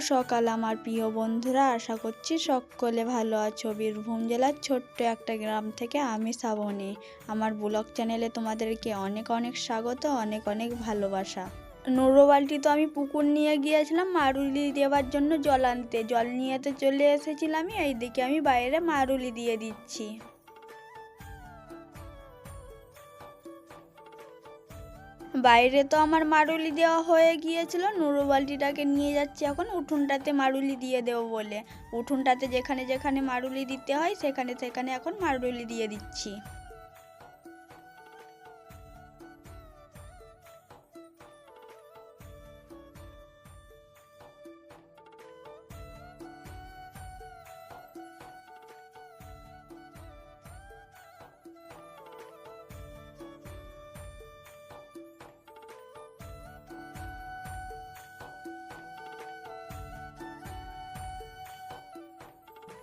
সকাল আমার প্রিয় বন্ধুরা, আশা করছি সকলে ভালো আছো। বীরভূম জেলার ছোট্ট একটা গ্রাম থেকে আমি শ্রাবণী। আমার ব্লগ চ্যানেলে তোমাদেরকে অনেক অনেক স্বাগত, অনেক অনেক ভালোবাসা। নোরো বালতি তো আমি পুকুর নিয়ে গিয়েছিলাম, মারুলি দেওয়ার জন্য জল আনতে। জল নিয়ে তো চলে এসেছিলাম, এইদিকে আমি বাইরে মারুলি দিয়ে দিচ্ছি। বাইরে তো আমার মারুলি দেওয়া হয়ে গিয়েছিল। নুরু বালতিটাকে নিয়ে যাচ্ছি এখন। উঠুনটাতে মারুলি দিয়ে দেবো বলে। উঠুনটাতে যেখানে যেখানে মারুলি দিতে হয়, সেখানে সেখানে এখন মারুলি দিয়ে দিচ্ছি।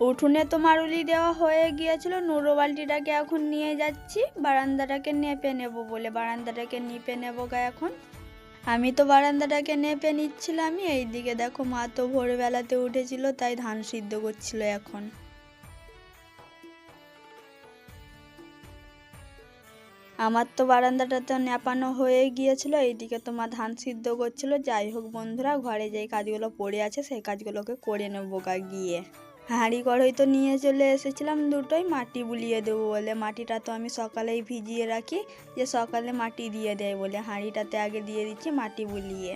উঠোনে তো মারুলি দেওয়া হয়ে গিয়েছিল। নুরো বালতিটাকে এখন নিয়ে যাচ্ছি। বারান্দাটাকে নেপে নেব বলে, বারান্দাটাকে নিপে নেব গা এখন। আমি তো বারান্দাটাকে নেপে নিচ্ছিলাম এইদিকে দেখো মা তো ভোরবেলাতে উঠেছিল, তাই ধান সিদ্ধ করছিল এখন। আমার তো বারান্দাটা তো নেপানো হয়ে গিয়েছিল, এইদিকে তো মা ধান সিদ্ধ করছিল। যাই হোক বন্ধুরা, ঘরে যেই কাজগুলো পড়ে আছে, সেই কাজগুলোকে করে নেব গা গিয়ে। হাঁড়ি কড়াই তো নিয়ে চলে এসেছিলাম দুটোই, মাটি বুলিয়ে দেবো বলে। মাটিটা তো আমি সকালেই ভিজিয়ে রাখি, যে সকালে মাটি দিয়ে দেয় বলে। হাঁড়িটাতে আগে দিয়ে দিচ্ছি, মাটি বুলিয়ে।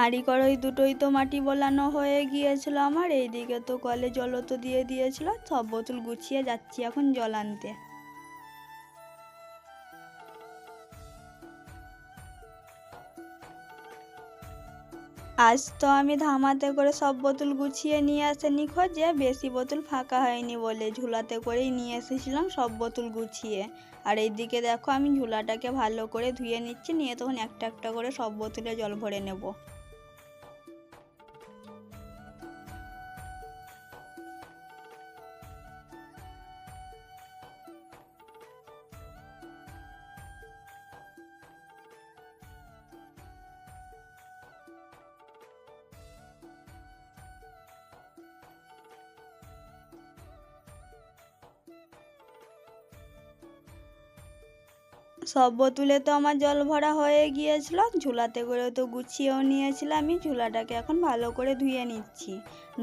হাঁড়ি কড়াই দুটোই তো মাটি বোলানো হয়ে গিয়েছিল আমার। এইদিকে তো কলে জলও তো দিয়ে দিয়েছিল, সব বোতল গুছিয়ে যাচ্ছি এখন জল আনতে। আজ তো আমি ধামাতে করে সব বোতল গুছিয়ে নিয়ে আসেনি খোঁজে বেশি বোতল ফাঁকা হয়নি বলে ঝুলাতে করেই নিয়ে এসেছিলাম সব বোতল গুছিয়ে। আর এইদিকে দেখো আমি ঝুলাটাকে ভালো করে ধুয়ে নিচ্ছি, নিয়ে তখন একটা একটা করে সব বোতলে জল ভরে নেব। সব বোতলে তো আমার জল ভরা হয়ে গিয়েছিল। ঝুলাতে করে তো গুছিয়েও নিয়েছিলাম আমি। ঝুলাটাকে এখন ভালো করে ধুয়ে নিচ্ছি।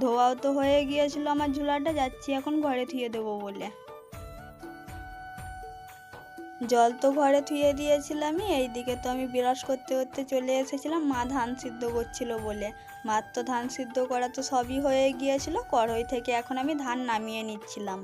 ধোয়াও তো হয়ে গিয়েছিল আমার ঝুলাটা, যাচ্ছি এখন ঘরে ধুয়ে দেবো বলে। জল তো ঘরে ধুয়ে দিয়েছিলাম এইদিকে তো আমি বিরাস করতে করতে চলে এসেছিলাম। মা ধান সিদ্ধ করছিল বলে। মার তো ধান সিদ্ধ করা তো সবই হয়ে গিয়েছিল। কড়াই থেকে এখন আমি ধান নামিয়ে নিচ্ছিলাম।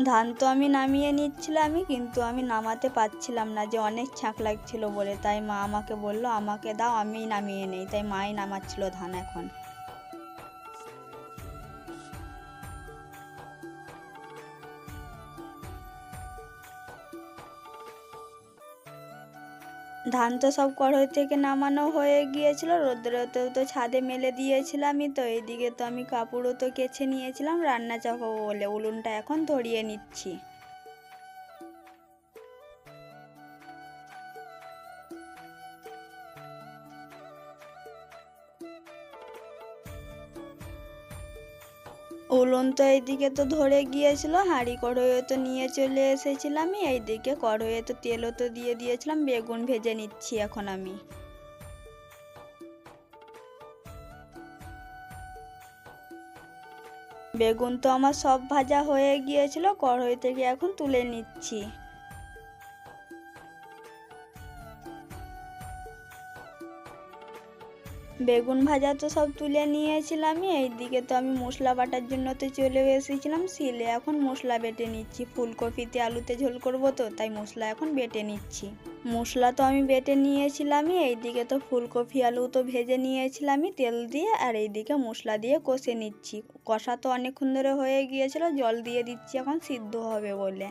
ধান তো আমি নামিয়ে নিচ্ছিলামই কিন্তু আমি নামাতে পারছিলাম না যে অনেক ছাঁক লাগছিল বলে। তাই মা আমাকে বলল, আমাকে দাও আমি নামিয়ে নেই। তাই মাই নামাচ্ছিল ধান এখন। ধান তো সব কড়াই থেকে নামানো হয়ে গিয়েছিল, রোদ্রেতেও তো ছাদে মেলে দিয়েছিলামই তো, এইদিকে তো আমি কাপড়ও তো কেচে নিয়েছিলাম, রান্না চাপাবো বলে, উলুনটা এখন ধরিয়ে নিচ্ছি। উলন তো এইদিকে তো ধরে গিয়েছিল, হাঁড়ি কড়াইয়ে তো নিয়ে চলে এসেছিলাম এইদিকে কড়াইয়ে তো তেলও তো দিয়ে দিয়েছিলাম, বেগুন ভেজে নিচ্ছি এখন আমি। বেগুন তো আমার সব ভাজা হয়ে গিয়েছিল, কড়ই থেকে এখন তুলে নিচ্ছি। বেগুন ভাজা তো সব তুলে নিয়েছিলামই এইদিকে তো আমি মশলা বাটার জন্য তো চলে এসেছিলাম, শিলে এখন মশলা বেটে নিচ্ছি। ফুলকপিতে আলুতে ঝোল করব তো, তাই মশলা এখন বেটে নিচ্ছি। মশলা তো আমি বেটে নিয়েছিলামই, এইদিকে তো ফুলকপি আলু তো ভেজে নিয়েছিলামই, তেল দিয়ে আর এইদিকে মশলা দিয়ে কষে নিচ্ছি। কষা তো অনেকক্ষণ ধরে হয়ে গিয়েছিল, জল দিয়ে দিচ্ছি এখন, সিদ্ধ হবে বলে।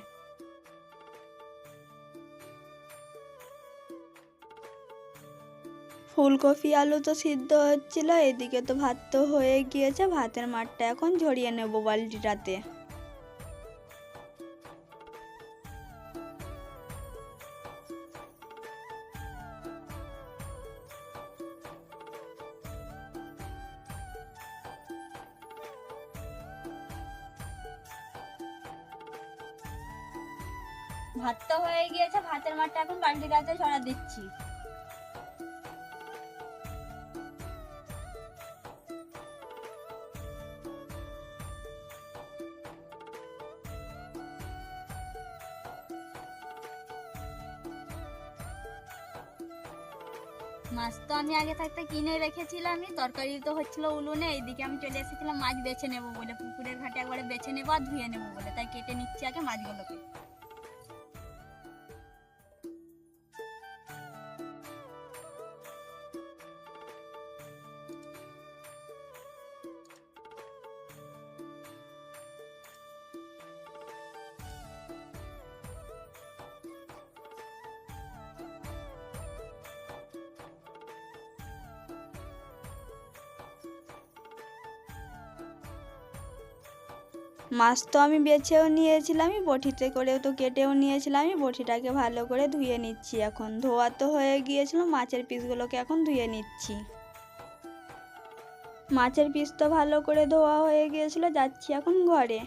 ফুলকপি, আলু তো সিদ্ধ হচ্ছিল, এদিকে তো ভাত তো হয়ে গিয়েছে, ভাতের মাঠটা এখন ঝরিয়ে নেব বালতিটাতে। ভাত তো হয়ে গিয়েছে, ভাতের মাঠটা এখন বালতিটাতে ছড়া দিচ্ছি। মাছ তো আমি আগে থাকতে কিনে রেখেছিলামই তরকারি তো হচ্ছিল উলুনে এইদিকে আমি চলে এসেছিলাম, মাছ বেছে নেব বলে, পুকুরের ঘাটে একবারে বেছে নেব আর ধুয়ে নেব বলে, তাই কেটে নিচ্ছি আগে মাছগুলোকে। মাছ তো আমি বেছেও নিয়েছিলামই, বটিতে করেও তো কেটেও নিয়েছিলামই, বটিটাকে ভালো করে ধুয়ে নিচ্ছি এখন। ধোয়া তো হয়ে গিয়েছিল, মাছের পিসগুলোকে এখন ধুয়ে নিচ্ছি। মাছের পিস তো ভালো করে ধোয়া হয়ে গিয়েছিল, যাচ্ছি এখন ঘরে।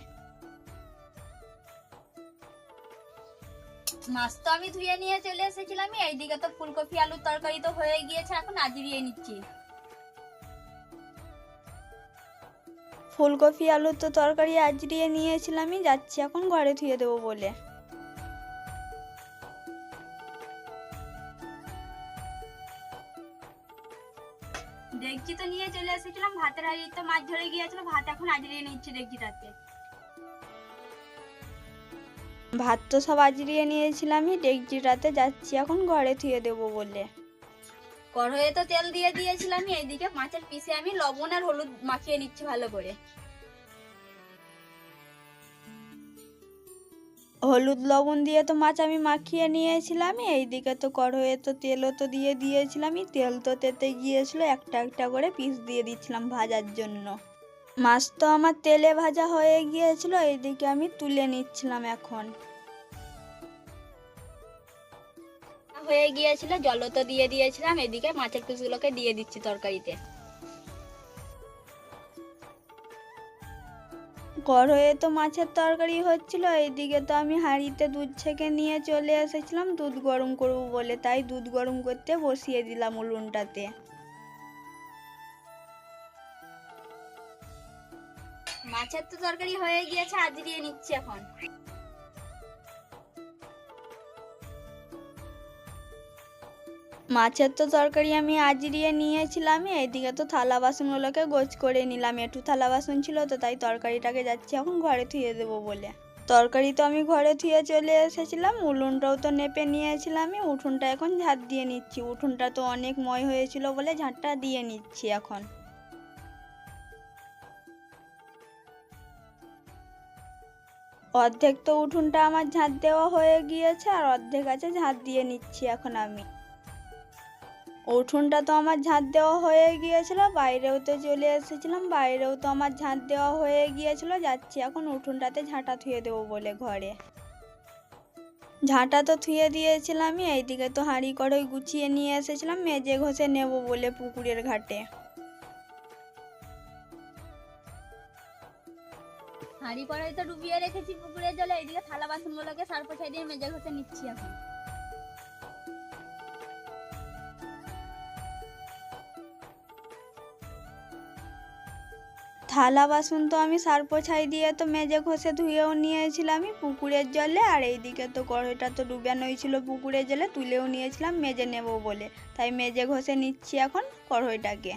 মাছ তো আমি ধুয়ে নিয়ে চলে এসেছিলাম এইদিকে তো ফুলকপি, আলুর তরকারি তো হয়ে গিয়েছে, এখন আজরিয়ে নিচ্ছি। ফুলকপি আলুর তো তরকারি আজরিয়ে নিয়েছিলামই যাচ্ছি এখন ঘরে ধুয়ে দেবো বলে। ডেকচি তো নিয়ে চলে এসেছিলাম ভাতের হাড়ি তো মাছ ধরে গিয়েছিল ভাত এখন আজরিয়ে নিচ্ছি ডেকচিটাতে ভাত তো সব আজরিয়ে নিয়েছিলামই ডেকচিটাতে যাচ্ছি এখন ঘরে ধুয়ে দেবো বলে। কড়াইয়ে তো তেল দিয়ে দিয়েছিলাম এইদিকে মাছের পিসে আমি লবণ আর হলুদ মাখিয়ে নিচ্ছি ভালো করে। হলুদ লবণ দিয়ে তো মাছ আমি মাখিয়ে নিয়েছিলাম, এইদিকে তো কড়াইয়ে তো তেলও তো দিয়ে দিয়েছিলামই তেল তো তেতে গিয়েছিল, একটা একটা করে পিস দিয়ে দিচ্ছিলাম ভাজার জন্য। মাছ তো আমার তেলে ভাজা হয়ে গিয়েছিল, এইদিকে আমি তুলে নিচ্ছিলাম এখন। হয়ে গিয়েছিল জল তো দিয়ে দিয়েছিলাম এদিকে মাছের পিসগুলোকে দিয়ে দিচ্ছি তরকারিতে। কড়াইয়ে তো মাছের তরকারি হচ্ছিল এইদিকে তো আমি হাঁড়িতে দুধ ছেঁকে নিয়ে চলে এসেছিলাম দুধ গরম করব বলে তাই দুধ গরম করতে বসিয়ে দিলাম উলুনটাতে মাছের তো তরকারি হয়ে গিয়েছে আজরিয়ে নিচ্ছি এখন। মাছের তো তরকারি আমি আজরিয়ে নিয়েছিলাম এইদিকে তো থালা বাসনগুলোকে গোছ করে নিলাম। একটু থালা বাসন ছিল তো, তাই তরকারিটাকে যাচ্ছি এখন ঘরে থুয়ে দেবো বলে। তরকারি তো আমি ঘরে থুয়ে চলে এসেছিলাম উলুনটাও তো নেপে নিয়েছিলাম উঠোনটা এখন ঝাঁট দিয়ে নিচ্ছি। উঠোনটা তো অনেক ময় হয়েছিল বলে ঝাঁটটা দিয়ে নিচ্ছি এখন। অর্ধেক তো উঠোনটা আমার ঝাঁট দেওয়া হয়ে গিয়েছে, আর অর্ধেক আছে ঝাঁট দিয়ে নিচ্ছি এখন আমি। উঠোনটা তো আমার ঝাঁট দেওয়া হয়ে গিয়েছিল, বাইরেও তো চলে এসেছিলাম, বাইরেও তো আমার ঝাঁট দেওয়া হয়ে গিয়েছিল, যাচ্ছি এখন উঠোনটাতে ঝাঁটা থুয়ে দেবো বলে ঘরে। ঝাঁটা তো থুয়ে দিয়েছিলামই, এইদিকে তো হাঁড়ি কড়াই গুছিয়ে নিয়ে এসেছিলাম, মেজে ঘষে নেব বলে পুকুরের ঘাটে। হাঁড়ি কড়াই তো ডুবিয়ে রেখেছি পুকুরের জলে, এইদিকে থালা বাসনগুলোকে সার পোছাই দিয়ে মেজে ঘষে নিচ্ছি এখন। থালা বাসন তো আমি সার পোছাই দিয়ে তো মেজে ঘষে ধুয়েও নিয়েছিলাম পুকুরের জলে। আর এইদিকে তো কড়াইটা তো ডুবানোই ছিল পুকুরের জলে, তুলেও নিয়েছিলাম, মেজে নেব বলে। তাই মেজে ঘষে নিচ্ছি এখন কড়াইটাকে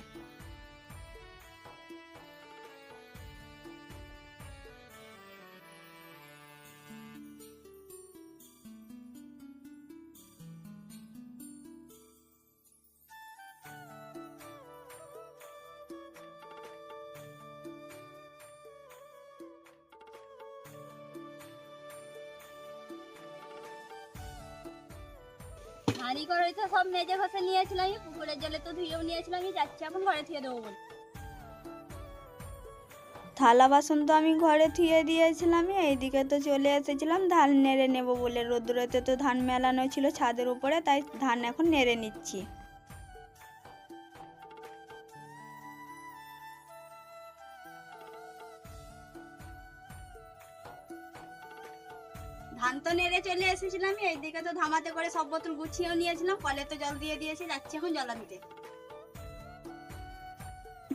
হাঁড়ি করে তো সব মেজে ঘষে নিয়েছিলাম, পুকুরের জলে তো ধুয়েও নিয়েছিলাম আমি যাচ্ছি, এখন ঘরে থুয়ে দেবো বলে। থালা বাসন তো আমি ঘরে থুয়ে দিয়েছিলাম এইদিকে তো চলে এসেছিলাম, ধান নেড়ে নেব বলে। রোদ্রতে তো ধান মেলানো ছিল ছাদের উপরে, তাই ধান এখন নেড়ে নিচ্ছি। ধান তো নেড়ে চলে এসেছিলাম এইদিকে তো ধামাতে করে সব বোতল গুছিয়েও নিয়েছিলাম, কলে তো জল দিয়ে দিয়েছি, যাচ্ছি এখন জল আনতে।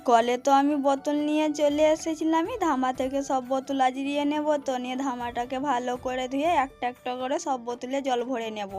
কলে তো আমি বোতল নিয়ে চলে এসেছিলাম ধামা থেকে সব বোতল আজরিয়ে নেব, তো নিয়ে ধামাটাকে ভালো করে ধুয়ে একটা একটা করে সব বোতলে জল ভরে নেব।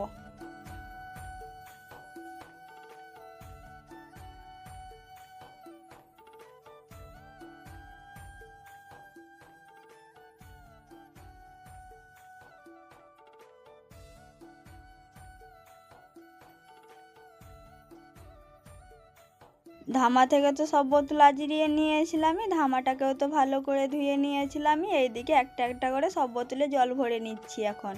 ধামা থেকে তো সব বোতল আজরিয়ে নিয়েছিলামই, ধামাটাকেও তো ভালো করে ধুয়ে নিয়েছিলামই, এইদিকে একটা একটা করে সব বোতলে জল ভরে নিচ্ছি এখন।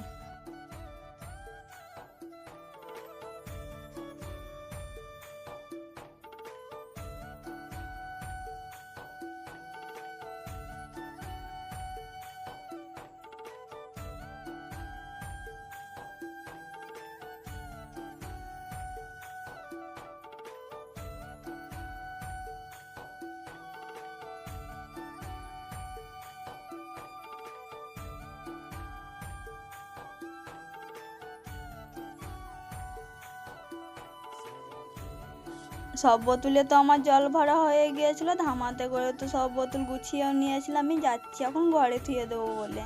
সব বোতলে তো আমার জল ভরা হয়ে গিয়েছিল, ধামাতে করে তো সব বোতল গুছিয়েও নিয়েছিলাম আমি যাচ্ছি এখন ঘরে থুয়ে দেবো বলে।